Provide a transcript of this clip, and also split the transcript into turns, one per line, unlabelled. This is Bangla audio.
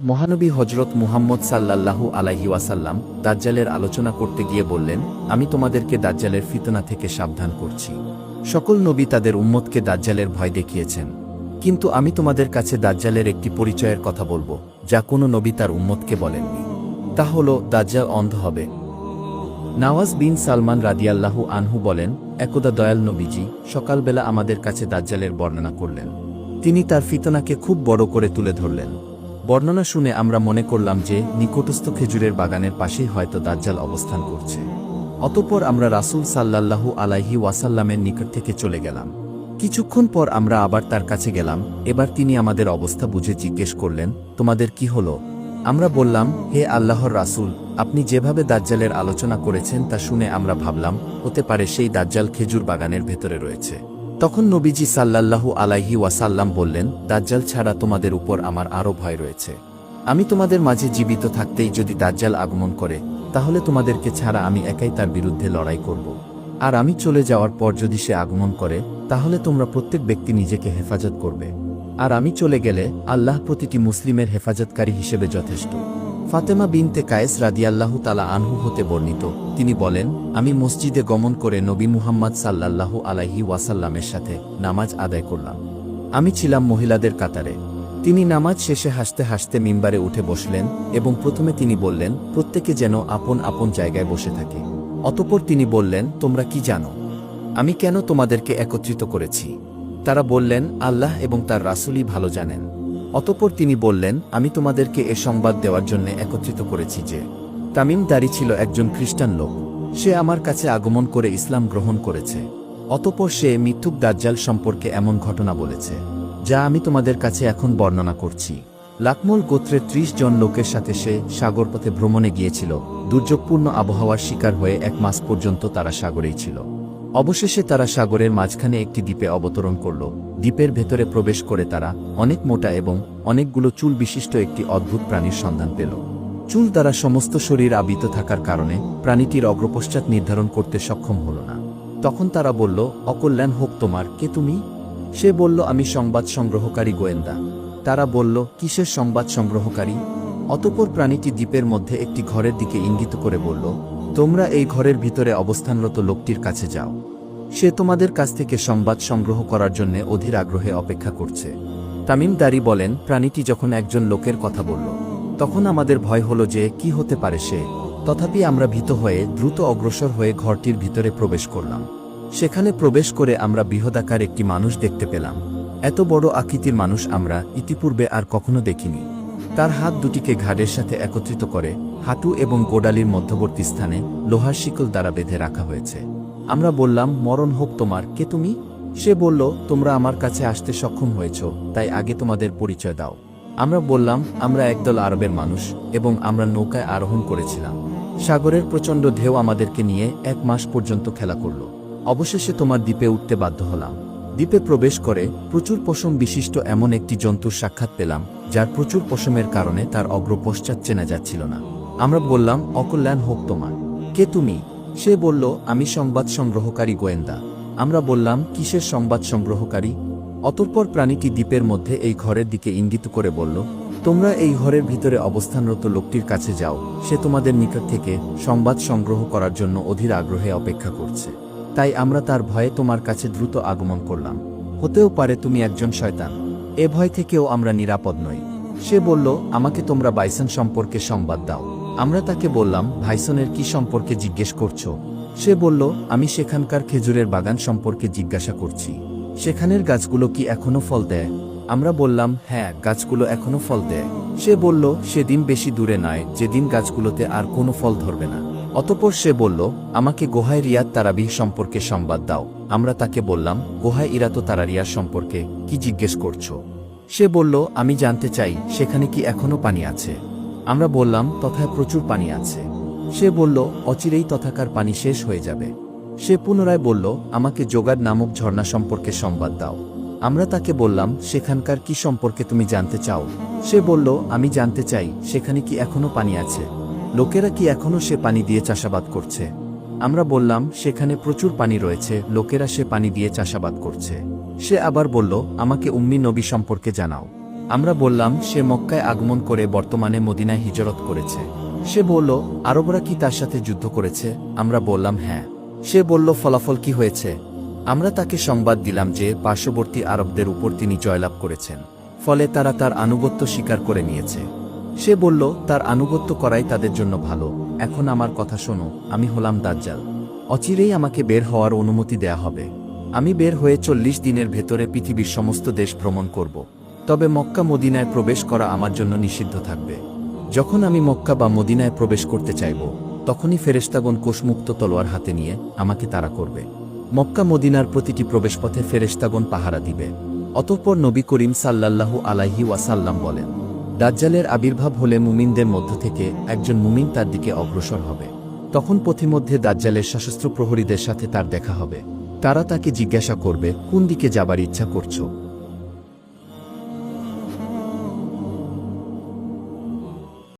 মহানবী হজরত মুহাম্মদ সাল্লাল্লাহু আলাইহি ওয়াসাল্লাম দাজ্জালের আলোচনা করতে গিয়ে বললেন, আমি তোমাদেরকে দাজ্জালের ফিতনা থেকে সাবধান করছি। সকল নবী তাদের উম্মতকে দাজ্জালের ভয় দেখিয়েছেন। কিন্তু আমি তোমাদের কাছে দাজ্জালের একটি পরিচয়ের কথা বলব, যা কোনো নবী তার উম্মতকে বলেননি। তা হল, দাজ্জাল অন্ধ হবে। নওয়াজ বিন সালমান রাদিয়াল্লাহু আনহু বলেন, একদা দয়াল নবীজি, সকালবেলা আমাদের কাছে দাজ্জালের বর্ণনা করলেন। তিনি তার ফিতনাকে খুব বড় করে তুলে ধরলেন। বর্ণনা শুনে আমরা মনে করলাম যে নিকটস্থ খেজুরের বাগানের পাশেই হয়তো দাজ্জাল অবস্থান করছে। অতঃপর আমরা রাসূল সাল্লাল্লাহু আলাইহি ওয়াসাল্লামের নিকট থেকে চলে গেলাম। কিছুক্ষণ পর আমরা আবার তার কাছে গেলাম। এবার তিনি আমাদের অবস্থা বুঝে জিজ্ঞেস করলেন, তোমাদের কি হলো? আমরা বললাম, হে আল্লাহর রাসূল, আপনি যেভাবে দাজ্জালের আলোচনা করেছেন তা শুনে আমরা ভাবলাম, হতে পারে সেই দাজ্জাল খেজুর বাগানের ভেতরে রয়েছে। তখন নবীজি সাল্লাল্লাহু আলাইহি ওয়াসাল্লাম বললেন, দাজ্জাল ছাড়া তোমাদের উপর আমার আরও ভয় রয়েছে। আমি তোমাদের মাঝে জীবিত থাকতেই যদি দাজ্জাল আগমন করে, তাহলে তোমাদেরকে ছাড়া আমি একাই তার বিরুদ্ধে লড়াই করব। আর আমি চলে যাওয়ার পর যদি সে আগমন করে, তাহলে তোমরা প্রত্যেক ব্যক্তি নিজেকে হেফাজত করবে। আর আমি চলে গেলে আল্লাহ প্রতিটি মুসলিমের হেফাজতকারী হিসেবে যথেষ্ট। ফাতেমা বিনতে কায়েস রাদিয়াল্লাহু তালা আনহু হতে বর্ণিত। তিনি বলেন, আমি মসজিদে গমন করে নবী মুহাম্মদ সাল্লাল্লাহু আলাইহি ওয়াসাল্লামের সাথে নামাজ আদায় করলাম। আমি ছিলাম মহিলাদের কাতারে। তিনি নামাজ শেষে হাসতে হাসতে মিম্বারে উঠে বসলেন এবং প্রথমে তিনি বললেন, প্রত্যেকে যেন আপন আপন জায়গায় বসে থাকে। অতপর তিনি বললেন, তোমরা কি জানো? আমি কেন তোমাদেরকে একত্রিত করেছি? তারা বললেন, আল্লাহ এবং তার রাসূলই ভালো জানেন। অতপর তিনি বললেন, আমি তোমাদেরকে এ সংবাদ দেওয়ার জন্য একত্রিত করেছি যে, তামিম দারি ছিল একজন খ্রিস্টান লোক। সে আমার কাছে আগমন করে ইসলাম গ্রহণ করেছে। অতপর সে মিথ্যুক দাজ্জাল সম্পর্কে এমন ঘটনা বলেছে, যা আমি তোমাদের কাছে এখন বর্ণনা করছি। লাকমল গোত্রের ত্রিশ জন লোকের সাথে সে সাগরপথে ভ্রমণে গিয়েছিল। দুর্যোগপূর্ণ আবহাওয়ার শিকার হয়ে এক মাস পর্যন্ত তারা সাগরেই ছিল। অবশেষে তারা সাগরের মাঝখানে একটি দ্বীপে অবতরণ করল। দ্বীপের ভেতরে প্রবেশ করে তারা অনেক মোটা এবং অনেকগুলো চুল বিশিষ্ট একটি অদ্ভুত প্রাণীর সন্ধান পেল। চুল দ্বারা সমস্ত শরীর আবৃত থাকার কারণে প্রাণীটির অগ্রপশ্চাৎ নির্ধারণ করতে সক্ষম হল না। তখন তারা বলল, অকল্যাণ হোক তোমার, কে তুমি? সে বলল, আমি সংবাদ সংগ্রহকারী গোয়েন্দা। তারা বলল, কিসের সংবাদ সংগ্রহকারী? অতপর প্রাণীটি দ্বীপের মধ্যে একটি ঘরের দিকে ইঙ্গিত করে বলল, তোমরা এই ঘরের ভিতরে অবস্থানরত লোকটির কাছে যাও। সে তোমাদের কাছ থেকে সংবাদ সংগ্রহ করার জন্য অধীর আগ্রহে অপেক্ষা করছে। তামিম দারি বলেন, প্রাণীটি যখন একজন লোকের কথা বলল, তখন আমাদের ভয় হলো যে, কি হতে পারে সে? তথাপি আমরা ভীত হয়ে, দ্রুত অগ্রসর হয়ে ঘরটির ভিতরে প্রবেশ করলাম। সেখানে প্রবেশ করে আমরা বৃহদাকার একটি মানুষ দেখতে পেলাম। এত বড় আকৃতির মানুষ আমরা ইতিপূর্বে আর কখনো দেখিনি। তার হাত দুটিকে ঘাড়ের সাথে একত্রিত করে, হাঁটু এবং গোডালির মধ্যবর্তী স্থানে লোহার শিকল দ্বারা বেঁধে রাখা হয়েছে। আমরা বললাম, মরণ হোক তোমার। কে তুমি? সে বলল, তোমরা আমার কাছে আসতে সক্ষম হয়েছ, তাই আগে তোমাদের পরিচয় দাও। আমরা বললাম, আমরা একদল আরবের মানুষ এবং আমরা নৌকায় আরোহণ করেছিলাম। সাগরের প্রচণ্ড ঢেউ আমাদেরকে নিয়ে এক মাস পর্যন্ত খেলা করল। অবশেষে তোমার দ্বীপে উঠতে বাধ্য হলাম। দ্বীপে প্রবেশ করে প্রচুর পশম বিশিষ্ট এমন একটি জন্তুর সাক্ষাৎ পেলাম, যার প্রচুর পশমের কারণে তার অগ্রপশ্চাৎ চেনা যাচ্ছিল না। আমরা বললাম, অকল্যাণ হোক তোমার। কে তুমি? সে বলল, আমি সংবাদ সংগ্রহকারী গোয়েন্দা। আমরা বললাম, কিসের সংবাদ সংগ্রহকারী? অতঃপর প্রাণীটি দ্বীপের মধ্যে এই ঘরের দিকে ইঙ্গিত করে বলল, তোমরা এই ঘরের ভিতরে অবস্থানরত লোকটির কাছে যাও। সে তোমাদের নিকট থেকে সংবাদ সংগ্রহ করার জন্য অধীর আগ্রহে অপেক্ষা করছে। তাই আমরা তার ভয়ে তোমার কাছে দ্রুত আগমন করলাম। হতেও পারে তুমি একজন শয়তান। এ ভয় থেকেও আমরা নিরাপদ নই। সে বলল, আমাকে তোমরা বাইসন সম্পর্কে সংবাদ দাও। আমরা তাকে বললাম, ভাইসনের কি সম্পর্কে জিজ্ঞেস করছ? সে বলল, আমি সেখানকার খেজুরের বাগান সম্পর্কে জিজ্ঞাসা করছি। সেখানের গাছগুলো কি এখনও ফল দেয়? আমরা বললাম হ্যাঁ গাছগুলো এখনও ফল দেয়। সে বলল, সেদিন বেশি দূরে নয়, যেদিন গাছগুলোতে আর কোনো ফল ধরবে না। অতপর সে বলল, আমাকে গোহায় রিয়াদ তারাবিহ সম্পর্কে সংবাদ দাও। আমরা তাকে বললাম, গোহায় ইরাতো তারারিয়ার সম্পর্কে কি জিজ্ঞেস করছ? সে বলল, আমি জানতে চাই, সেখানে কি এখনও পানি আছে? আমরা বললাম, তথায় প্রচুর পানি আছে। সে বলল, অচিরেই তথাকার পানি শেষ হয়ে যাবে। সে পুনরায় বলল, আমাকে যোগার নামক ঝর্ণা সম্পর্কে সংবাদ দাও। আমরা তাকে বললাম, সেখানকার কি সম্পর্কে তুমি জানতে চাও? সে বলল, আমি জানতে চাই, সেখানে কি এখনও পানি আছে? লোকেরা কি এখনও সে পানি দিয়ে চাষাবাদ করছে? আমরা বললাম, সেখানে প্রচুর পানি রয়েছে, লোকেরা সে পানি দিয়ে চাষাবাদ করছে। সে আবার বলল, আমাকে উম্মি নবী সম্পর্কে জানাও। আমরা বললাম, সে মক্কায় আগমন করে বর্তমানে মদিনায় হিজরত করেছে। সে বলল, আরবরা কি তার সাথে যুদ্ধ করেছে? আমরা বললাম হ্যাঁ। সে বলল, ফলাফল কি হয়েছে? আমরা তাকে সংবাদ দিলাম যে পার্শ্ববর্তী আরবদের উপর তিনি জয়লাভ করেছেন। ফলে তারা তার আনুগত্য স্বীকার করে নিয়েছে। সে বলল, তার আনুগত্য করাই তাদের জন্য ভালো। এখন আমার কথা শোনো, আমি হলাম দাজ্জাল। অচিরেই আমাকে বের হওয়ার অনুমতি দেয়া হবে। আমি বের হয়ে চল্লিশ দিনের ভেতরে পৃথিবীর সমস্ত দেশ ভ্রমণ করব। তবে মক্কা মদিনায় প্রবেশ করা আমার জন্য নিষিদ্ধ থাকবে। যখন আমি মক্কা বা মদিনায় প্রবেশ করতে চাইব, তখনই ফেরেশতাগণ কোষমুক্ত তলোয়ার হাতে নিয়ে আমাকে তাড়া করবে। মক্কা মদিনার প্রতিটি প্রবেশপথে ফেরেশতাগণ পাহারা দিবে। অতঃপর নবী করিম সাল্লাল্লাহু আলাইহি ওয়াসাল্লাম বলেন, দাজ্জালের আবির্ভাব হলে মুমিনদের মধ্য থেকে একজন মুমিন তার দিকে অগ্রসর হবে। তখন পথিমধ্যে দাজ্জালের সশস্ত্র প্রহরীদের সাথে তার দেখা হবে। তারা তাকে জিজ্ঞাসা করবে, কোন দিকে যাবার ইচ্ছা করছ